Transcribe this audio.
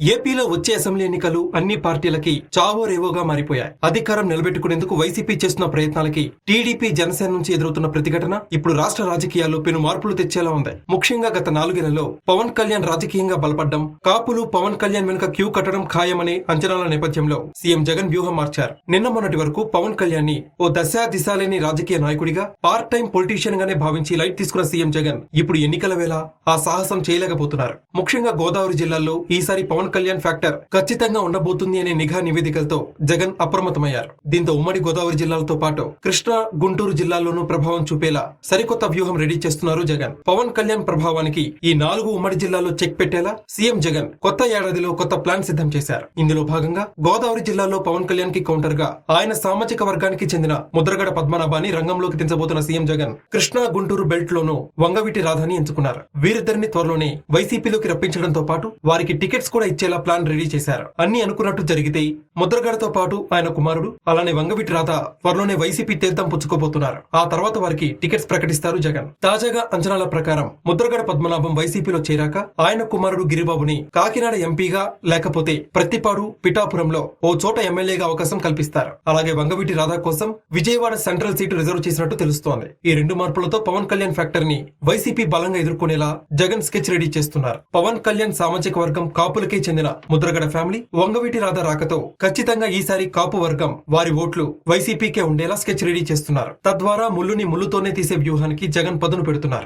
ఏపీలో వచ్చే అసెంబ్లీ ఎన్నికలు అన్ని పార్టీలకి చావో రేవోగా మారిపోయాయి. అధికారం నిలబెట్టుకునేందుకు వైసీపీ చేస్తున్న ప్రయత్నాలకి టీడీపీ జనసేన నుంచి ఎదురవుతున్న ప్రతిఘటన ఇప్పుడు రాష్ట్ర రాజకీయాల్లో పెను మార్పులు తెచ్చేలా ఉంది. ముఖ్యంగా గత నాలుగేళ్ళలో పవన్ కళ్యాణ్ రాజకీయంగా బలపడ్డం కాపులు పవన్ కళ్యాణ్ వెనుక క్యూ కట్టడం ఖాయమనే అంచనాల నేపథ్యంలో సీఎం జగన్ వ్యూహం మార్చారు. నిన్న మొన్నటి వరకు పవన్ కళ్యాణ్ని ఓ దశా దిశ లేని రాజకీయ నాయకుడిగా పార్ట్ టైం పొలిటీషియన్ గానే భావించి లైట్ తీసుకున్న సీఎం జగన్ ఇప్పుడు ఎన్నికల వేళ ఆ సాహసం చేయలేకపోతున్నారు. ముఖ్యంగా గోదావరి జిల్లాల్లో ఈసారి పవన్ కళ్యాణ్ ఫ్యాక్టర్ ఖచ్చితంగా ఉండబోతుంది అనే నిఘా నివేదికలతో జగన్ అప్రమత్తమయ్యారు. దీంతో ఉమ్మడి గోదావరి జిల్లాలతో పాటు కృష్ణా గుంటూరు జిల్లాల్లోనూ ప్రభావం చూపేలా సరికొత్త వ్యూహం రెడీ చేస్తున్నారు జగన్. పవన్ కళ్యాణ్ ప్రభావానికి ఈ నాలుగు ఉమ్మడి జిల్లాల్లో చెక్ పెట్టేలా సీఎం జగన్ కొత్త ఏడాదిలో కొత్త ప్లాన్ సిద్ధం చేశారు. ఇందులో భాగంగా గోదావరి జిల్లాలో పవన్ కళ్యాణ్కి కౌంటర్గా ఆయన సామాజిక వర్గానికి చెందిన ముద్రగడ పద్మనాభాన్ని రంగంలోకి దించబోతున్న సీఎం జగన్ కృష్ణా గుంటూరు బెల్ట్ లోనూ వంగవీటి రాధాని ఎంచుకున్నారు. వీరిద్దరిని త్వరలోనే వైసీపీలోకి రప్పించడంతో పాటు వారికి టికెట్స్ కూడా ఇచ్చేలా ప్లాన్ రెడీ చేశారు. అన్ని అనుకున్నట్టు జరిగితే ముద్రగడతో పాటు ఆయన కుమారుడు అలానే వంగవీటి రాత త్వరలోనే వైసీపీ తీర్థం పుచ్చుకోబోతున్నారు. ఆ తర్వాత వారికి టికెట్స్ ప్రకటిస్తారు జగన్. తాజాగా అంచనాల ప్రకారం ముద్రగడ పద్మనాభం వైసీపీలో చేరాక ఆయన కుమారుడు గిరిబాబుని కాకినాడ ఎంపీగా లేకపోతే ప్రత్తిపాడు పిఠాపురంలో ఓ చోట ఎమ్మెల్యేగా అవకాశం కల్పిస్తారు. అలాగే వంగవీటి రాధా కోసం విజయవాడ సెంట్రల్ సీటు రిజర్వ్ చేసినట్టు తెలుస్తోంది. ఈ రెండు మార్పులతో పవన్ కళ్యాణ్ ఫ్యాక్టర్ని వైసీపీ బలంగా ఎదుర్కొనేలా జగన్ స్కెచ్ రెడీ చేస్తున్నారు. పవన్ కళ్యాణ్ సామాజిక వర్గం కాపులకే చెందిన ముద్రగడ ఫ్యామిలీ వంగవీటి రాధ రాకతో ఖచ్చితంగా ఈసారి కాపు వర్గం వారి ఓట్లు వైసీపీకే ఉండేలా స్కెచ్ రెడీ చేస్తున్నారు. తద్వారా ముల్లుని ముల్లుతోనే తీసే వ్యూహానికి జగన్ పదును పెడుతున్నారు.